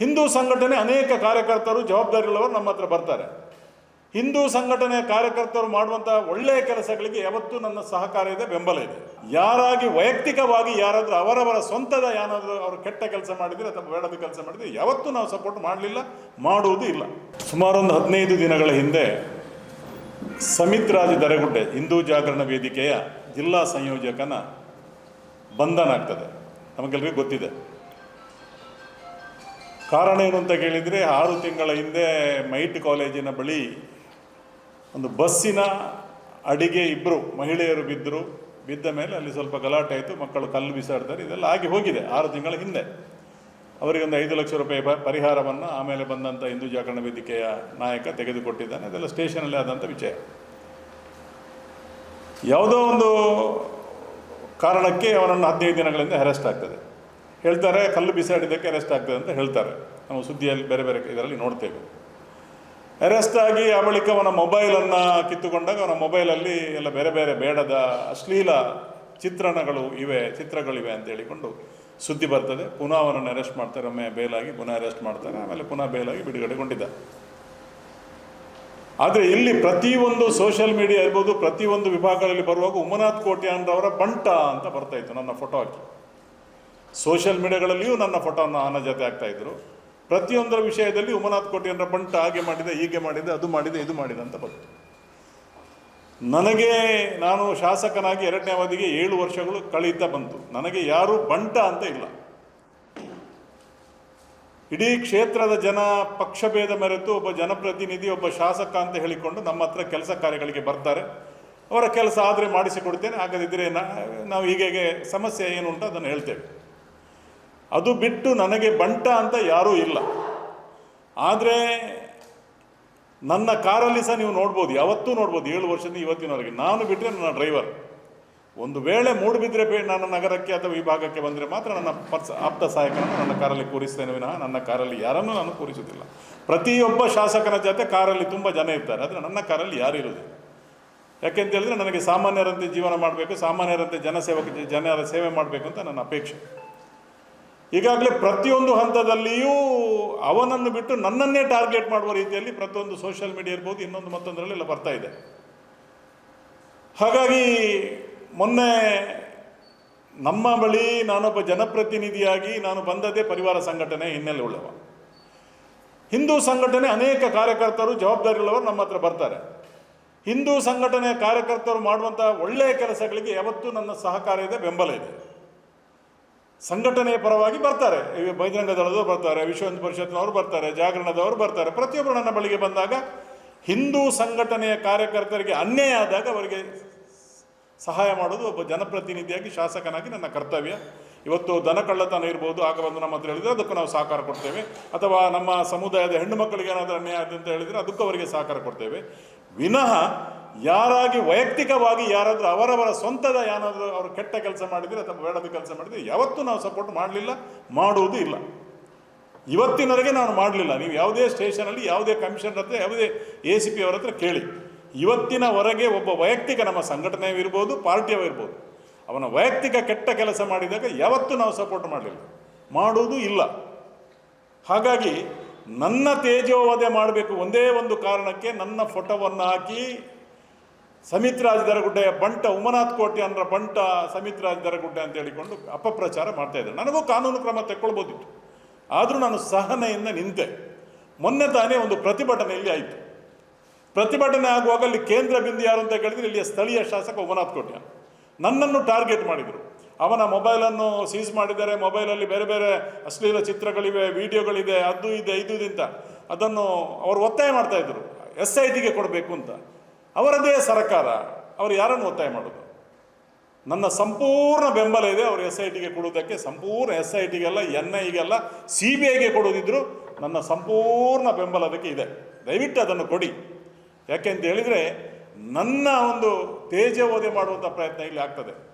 ಹಿಂದೂ ಸಂಘಟನೆ ಅನೇಕ ಕಾರ್ಯಕರ್ತರು ಜವಾಬ್ದಾರಿಗಳವರು ನಮ್ಮ ಹತ್ರ ಬರ್ತಾರೆ. ಹಿಂದೂ ಸಂಘಟನೆ ಕಾರ್ಯಕರ್ತರು ಮಾಡುವಂಥ ಒಳ್ಳೆಯ ಕೆಲಸಗಳಿಗೆ ಯಾವತ್ತೂ ನನ್ನ ಸಹಕಾರ ಇದೆ, ಬೆಂಬಲ ಇದೆ. ಯಾರಾಗಿ ವೈಯಕ್ತಿಕವಾಗಿ ಯಾರಾದರೂ ಅವರವರ ಸ್ವಂತದ ಏನಾದರೂ ಅವರು ಕೆಟ್ಟ ಕೆಲಸ ಮಾಡಿದರೆ ಅಥವಾ ಬೇಡದ ಕೆಲಸ ಮಾಡಿದರೆ ಯಾವತ್ತೂ ನಾವು ಸಪೋರ್ಟ್ ಮಾಡಲಿಲ್ಲ, ಮಾಡುವುದೂ ಇಲ್ಲ. ಸುಮಾರು ಒಂದು ಹದಿನೈದು ದಿನಗಳ ಹಿಂದೆ ಸಮಿತ್ರಾಜ್ ದರಗುಡ್ಡೆ ಹಿಂದೂ ಜಾಗರಣ ವೇದಿಕೆಯ ಜಿಲ್ಲಾ ಸಂಯೋಜಕನ ಬಂಧನ ಆಗ್ತದೆ. ನಮಗೆಲ್ಲರಿಗೂ ಗೊತ್ತಿದೆ. ಕಾರಣ ಏನು ಅಂತ ಕೇಳಿದರೆ ಆರು ತಿಂಗಳ ಹಿಂದೆ ಮೈಟ್ ಕಾಲೇಜಿನ ಬಳಿ ಒಂದು ಬಸ್ಸಿನ ಅಡಿಗೆ ಇಬ್ಬರು ಮಹಿಳೆಯರು ಬಿದ್ದರು. ಬಿದ್ದ ಮೇಲೆ ಅಲ್ಲಿ ಸ್ವಲ್ಪ ಗಲಾಟೆ ಆಯಿತು, ಮಕ್ಕಳು ಕಲ್ಲು ಬಿಸಾಡ್ತಾರೆ, ಇದೆಲ್ಲ ಆಗಿ ಹೋಗಿದೆ ಆರು ತಿಂಗಳ ಹಿಂದೆ. ಅವರಿಗೆ ಒಂದು ಐದು ಲಕ್ಷ ರೂಪಾಯಿ ಪರಿಹಾರವನ್ನು ಆಮೇಲೆ ಬಂದಂಥ ಹಿಂದೂ ಜಾಗರಣ ವೇದಿಕೆಯ ನಾಯಕ ತೆಗೆದುಕೊಟ್ಟಿದ್ದಾನೆ. ಅದೆಲ್ಲ ಸ್ಟೇಷನಲ್ಲಿ ಆದಂಥ ವಿಷಯ ಯಾವುದೋ ಒಂದು ಕಾರಣಕ್ಕೆ ಅವನನ್ನು ಹದಿನೈದು ದಿನಗಳಿಂದ ಹೆರೆಸ್ಟ್ ಆಗ್ತದೆ. ಹೇಳ್ತಾರೆ, ಕಲ್ಲು ಬಿಸಾಡಿದ್ದಕ್ಕೆ ಅರೆಸ್ಟ್ ಆಗ್ತದೆ ಅಂತ ಹೇಳ್ತಾರೆ. ನಾವು ಸುದ್ದಿಯಲ್ಲಿ ಬೇರೆ ಬೇರೆ ಇದರಲ್ಲಿ ನೋಡ್ತೇವೆ. ಅರೆಸ್ಟ್ ಆಗಿ ಆ ಬಳಿಕ ಅವನ ಮೊಬೈಲನ್ನು ಕಿತ್ತುಕೊಂಡಾಗ ಅವನ ಮೊಬೈಲಲ್ಲಿ ಎಲ್ಲ ಬೇರೆ ಬೇರೆ ಬೇಡದ ಅಶ್ಲೀಲ ಚಿತ್ರಣಗಳು ಇವೆ, ಚಿತ್ರಗಳಿವೆ ಅಂತ ಹೇಳಿಕೊಂಡು ಸುದ್ದಿ ಬರ್ತದೆ. ಪುನಃ ಅವನನ್ನು ಅರೆಸ್ಟ್ ಮಾಡ್ತಾರೆ, ಒಮ್ಮೆ ಬೇಲಾಗಿ ಪುನಃ ಅರೆಸ್ಟ್ ಮಾಡ್ತಾರೆ, ಆಮೇಲೆ ಪುನಃ ಬೇಲಾಗಿ ಬಿಡುಗಡೆಗೊಂಡಿದ್ದ. ಆದರೆ ಇಲ್ಲಿ ಪ್ರತಿಯೊಂದು ಸೋಷಿಯಲ್ ಮೀಡಿಯಾ ಇರ್ಬೋದು, ಪ್ರತಿಯೊಂದು ವಿಭಾಗಗಳಲ್ಲಿ ಬರುವಾಗ ಉಮನಾಥ್ ಕೋಟ್ಯಾನ್ರವರ ಬಂಟ ಅಂತ ಬರ್ತಾ ಇತ್ತು, ನನ್ನ ಫೋಟೋ ಹಾಕಿ. ಸೋಷಿಯಲ್ ಮೀಡಿಯಾಗಳಲ್ಲಿಯೂ ನನ್ನ ಫೋಟೋವನ್ನು ಆನ ಜೊತೆ ಆಗ್ತಾ ಇದ್ರು. ಪ್ರತಿಯೊಂದರ ವಿಷಯದಲ್ಲಿ ಉಮನಾಥ್ ಕೋಟ್ಯಾನ್ರ ಬಂಟ ಹಾಗೆ ಮಾಡಿದೆ, ಹೀಗೆ ಮಾಡಿದೆ, ಅದು ಮಾಡಿದೆ, ಇದು ಮಾಡಿದೆ ಅಂತ ಬಂತು. ನನಗೆ ನಾನು ಶಾಸಕನಾಗಿ ಎರಡನೇ ಅವಧಿಗೆ ಏಳು ವರ್ಷಗಳು ಕಳೀತಾ ಬಂತು. ನನಗೆ ಯಾರೂ ಬಂಟ ಅಂತ ಇಲ್ಲ. ಇಡೀ ಕ್ಷೇತ್ರದ ಜನ ಪಕ್ಷಭೇದ ಮೆರೆತು, ಒಬ್ಬ ಜನಪ್ರತಿನಿಧಿ, ಒಬ್ಬ ಶಾಸಕ ಅಂತ ಹೇಳಿಕೊಂಡು ನಮ್ಮ ಹತ್ರ ಕೆಲಸ ಕಾರ್ಯಗಳಿಗೆ ಬರ್ತಾರೆ. ಅವರ ಕೆಲಸ ಆದರೆ ಮಾಡಿಸಿಕೊಡ್ತೇನೆ. ಆಗದಿದ್ದರೆ ನಾವು ಹೀಗೆ ಸಮಸ್ಯೆ ಏನು ಉಂಟು ಅದನ್ನು ಹೇಳ್ತೇವೆ. ಅದು ಬಿಟ್ಟು ನನಗೆ ಬಂಟ ಅಂತ ಯಾರೂ ಇಲ್ಲ. ಆದರೆ ನನ್ನ ಕಾರಲ್ಲಿ ಸಹ ನೀವು ನೋಡ್ಬೋದು, ಯಾವತ್ತೂ ನೋಡ್ಬೋದು, ಏಳು ವರ್ಷದಿಂದ ಇವತ್ತಿನವರೆಗೆ. ನಾನು ಬಿಟ್ಟರೆ ನನ್ನ ಡ್ರೈವರ್. ಒಂದು ವೇಳೆ ಮೂಡುಬಿದ್ರೆ ನನ್ನ ನಗರಕ್ಕೆ ಅಥವಾ ವಿಭಾಗಕ್ಕೆ ಬಂದರೆ ಮಾತ್ರ ನನ್ನ ಪರ್ಸ, ಆಪ್ತ ಸಹಾಯಕನನ್ನು ನನ್ನ ಕಾರಲ್ಲಿ ಕೂರಿಸ್ತೇನೆ ವಿನಃ ನನ್ನ ಕಾರಲ್ಲಿ ಯಾರನ್ನೂ ನಾನು ಕೂರಿಸುವುದಿಲ್ಲ. ಪ್ರತಿಯೊಬ್ಬ ಶಾಸಕನ ಜೊತೆ ಕಾರಲ್ಲಿ ತುಂಬ ಜನ ಇರ್ತಾರೆ, ಆದರೆ ನನ್ನ ಕಾರಲ್ಲಿ ಯಾರು ಇರುವುದಿಲ್ಲ. ಯಾಕೆಂತ ಹೇಳಿದ್ರೆ ನನಗೆ ಸಾಮಾನ್ಯರಂತೆ ಜೀವನ ಮಾಡಬೇಕು, ಸಾಮಾನ್ಯರಂತೆ ಜನಸೇವಕ, ಜನರ ಸೇವೆ ಮಾಡಬೇಕು ಅಂತ ನನ್ನ ಅಪೇಕ್ಷೆ. ಈಗಾಗಲೇ ಪ್ರತಿಯೊಂದು ಹಂತದಲ್ಲಿಯೂ ಅವನನ್ನು ಬಿಟ್ಟು ನನ್ನನ್ನೇ ಟಾರ್ಗೆಟ್ ಮಾಡುವ ರೀತಿಯಲ್ಲಿ ಪ್ರತಿಯೊಂದು ಸೋಷಿಯಲ್ ಮೀಡಿಯಾ ಇರ್ಬೋದು, ಇನ್ನೊಂದು ಮತ್ತೊಂದರಲ್ಲೆಲ್ಲ ಬರ್ತಾ ಇದೆ. ಹಾಗಾಗಿ ಮೊನ್ನೆ ನಮ್ಮ ಬಳಿ ನಾನೊಬ್ಬ ಜನಪ್ರತಿನಿಧಿಯಾಗಿ ನಾನು ಬಂದದೇ ಪರಿವಾರ ಸಂಘಟನೆ ಹಿನ್ನೆಲೆ ಉಳ್ಳವ. ಹಿಂದೂ ಸಂಘಟನೆ ಅನೇಕ ಕಾರ್ಯಕರ್ತರು ಜವಾಬ್ದಾರಿ ಉಳ್ಳವರು ನಮ್ಮ ಹತ್ರ ಬರ್ತಾರೆ. ಹಿಂದೂ ಸಂಘಟನೆ ಕಾರ್ಯಕರ್ತರು ಮಾಡುವಂಥ ಒಳ್ಳೆಯ ಕೆಲಸಗಳಿಗೆ ಯಾವತ್ತೂ ನನ್ನ ಸಹಕಾರ ಇದೆ ಬೆಂಬಲ ಇದೆ. ಸಂಘಟನೆಯ ಪರವಾಗಿ ಬರ್ತಾರೆ. ಬಹಿರಂಗ ದಳದವರು ಬರ್ತಾರೆ ವಿಶ್ವ ಹಿಂದೂ ಪರಿಷತ್ನವರು ಬರ್ತಾರೆ, ಜಾಗರಣದವರು ಬರ್ತಾರೆ. ಪ್ರತಿಯೊಬ್ಬರು ನನ್ನ ಬಳಿಗೆ ಬಂದಾಗ ಹಿಂದೂ ಸಂಘಟನೆಯ ಕಾರ್ಯಕರ್ತರಿಗೆ ಅನ್ಯಾಯ ಆದಾಗ ಅವರಿಗೆ ಸಹಾಯ ಮಾಡೋದು ಒಬ್ಬ ಜನಪ್ರತಿನಿಧಿಯಾಗಿ ಶಾಸಕನಾಗಿ ನನ್ನ ಕರ್ತವ್ಯ. ಇವತ್ತು ದನ ಕಳ್ಳತನ ಇರ್ಬೋದು, ಆಗ ಬಂದು ನಮ್ಮ ಹತ್ರ ಹೇಳಿದರೆ ಅದಕ್ಕೂ ನಾವು ಸಹಕಾರ ಕೊಡ್ತೇವೆ. ಅಥವಾ ನಮ್ಮ ಸಮುದಾಯದ ಹೆಣ್ಣು ಮಕ್ಕಳಿಗೆ ಏನಾದರೂ ಅನ್ಯಾಯ ಅಂತ ಹೇಳಿದರೆ ಅದಕ್ಕೂ ಅವರಿಗೆ ಸಹಕಾರ ಕೊಡ್ತೇವೆ. ವಿನಃ ಯಾರಾಗಿ ವೈಯಕ್ತಿಕವಾಗಿ ಯಾರಾದರೂ ಅವರವರ ಸ್ವಂತದ ಏನಾದರೂ ಅವರು ಕೆಟ್ಟ ಕೆಲಸ ಮಾಡಿದರೆ ಅಥವಾ ಬೇಡದ ಕೆಲಸ ಮಾಡಿದರೆ ಯಾವತ್ತೂ ನಾವು ಸಪೋರ್ಟ್ ಮಾಡಲಿಲ್ಲ, ಮಾಡುವುದೂ ಇಲ್ಲ. ಇವತ್ತಿನವರೆಗೆ ನಾನು ಮಾಡಲಿಲ್ಲ. ನೀವು ಯಾವುದೇ ಸ್ಟೇಷನಲ್ಲಿ ಯಾವುದೇ ಕಮಿಷನರ್ ಹತ್ರ, ಯಾವುದೇ ಎ ಸಿ ಪಿ ಅವರ ಹತ್ರ ಕೇಳಿ. ಇವತ್ತಿನವರೆಗೆ ಒಬ್ಬ ವೈಯಕ್ತಿಕ ನಮ್ಮ ಸಂಘಟನೆಯಿರ್ಬೋದು ಪಾರ್ಟಿಯವಿರ್ಬೋದು ಅವನ ವೈಯಕ್ತಿಕ ಕೆಟ್ಟ ಕೆಲಸ ಮಾಡಿದಾಗ ಯಾವತ್ತೂ ನಾವು ಸಪೋರ್ಟ್ ಮಾಡಲಿಲ್ಲ. ಮಾಡುವುದೂ ಇಲ್ಲ. ಹಾಗಾಗಿ ನನ್ನ ತೇಜೋವಧೆ ಮಾಡಬೇಕು ಒಂದೇ ಒಂದು ಕಾರಣಕ್ಕೆ ನನ್ನ ಫೋಟೋವನ್ನು ಹಾಕಿ ಸಮಿತ್ ರಾಜ್ ದರಗುಡ್ಡೆಯ ಬಂಟ ಉಮನಾಥ್ ಕೋಟೆ ಅನ್ನರ ಬಂಟ ಸಮಿತ್ ರಾಜ್ ದರಗುಡ್ಡೆ ಅಂತ ಹೇಳಿಕೊಂಡು ಅಪಪ್ರಚಾರ ಮಾಡ್ತಾ ಇದ್ದಾರೆ. ನನಗೂ ಕಾನೂನು ಕ್ರಮ ತೆಕ್ಕೊಳ್ಬೋದಿತ್ತು. ಆದರೂ ನಾನು ಸಹನೆಯಿಂದ ನಿಂತೆ. ಮೊನ್ನೆ ತಾನೇ ಒಂದು ಪ್ರತಿಭಟನೆ ಇಲ್ಲಿ ಆಯಿತು. ಪ್ರತಿಭಟನೆ ಆಗುವಾಗ ಅಲ್ಲಿ ಕೇಂದ್ರ ಬಿಂದು ಯಾರು ಅಂತ ಕೇಳಿದ್ರೆ ಇಲ್ಲಿಯ ಸ್ಥಳೀಯ ಶಾಸಕ ಉಮನಾಥ್ ಕೋಟೆ. ನನ್ನನ್ನು ಟಾರ್ಗೆಟ್ ಮಾಡಿದರು. ಅವನ ಮೊಬೈಲನ್ನು ಸೀಸ್ ಮಾಡಿದ್ದಾರೆ. ಮೊಬೈಲಲ್ಲಿ ಬೇರೆ ಬೇರೆ ಅಶ್ಲೀಲ ಚಿತ್ರಗಳಿವೆ, ವಿಡಿಯೋಗಳಿದೆ, ಅದು ಇದೆ, ಇದು ಇದೆ ಅಂತ. ಅದನ್ನು ಅವರು ಒತ್ತಾಯ ಮಾಡ್ತಾ ಇದ್ರು. ಎಸ್ ಐ ಟಿಗೆ ಕೊಡಬೇಕು ಅಂತ. ಅವರದೇ ಸರ್ಕಾರ. ಅವರು ಯಾರನ್ನು ಒತ್ತಾಯ ಮಾಡೋದು? ನನ್ನ ಸಂಪೂರ್ಣ ಬೆಂಬಲ ಇದೆ, ಅವರು ಎಸ್ ಐ ಟಿಗೆ ಕೊಡುವುದಕ್ಕೆ ಸಂಪೂರ್ಣ ಎಸ್ ಐ ಟಿಗೆಲ್ಲ ಎನ್ ಐಗೆಲ್ಲ ಸಿ ಬಿ ಐಗೆ ಕೊಡೋದಿದ್ರು ನನ್ನ ಸಂಪೂರ್ಣ ಬೆಂಬಲ ಅದಕ್ಕೆ ಇದೆ. ದಯವಿಟ್ಟು ಅದನ್ನು ಕೊಡಿ. ಯಾಕೆ ಅಂತ ಹೇಳಿದರೆ, ನನ್ನ ಒಂದು ತೇಜವೋಧೆ ಮಾಡುವಂಥ ಪ್ರಯತ್ನ ಇಲ್ಲಿ ಆಗ್ತದೆ.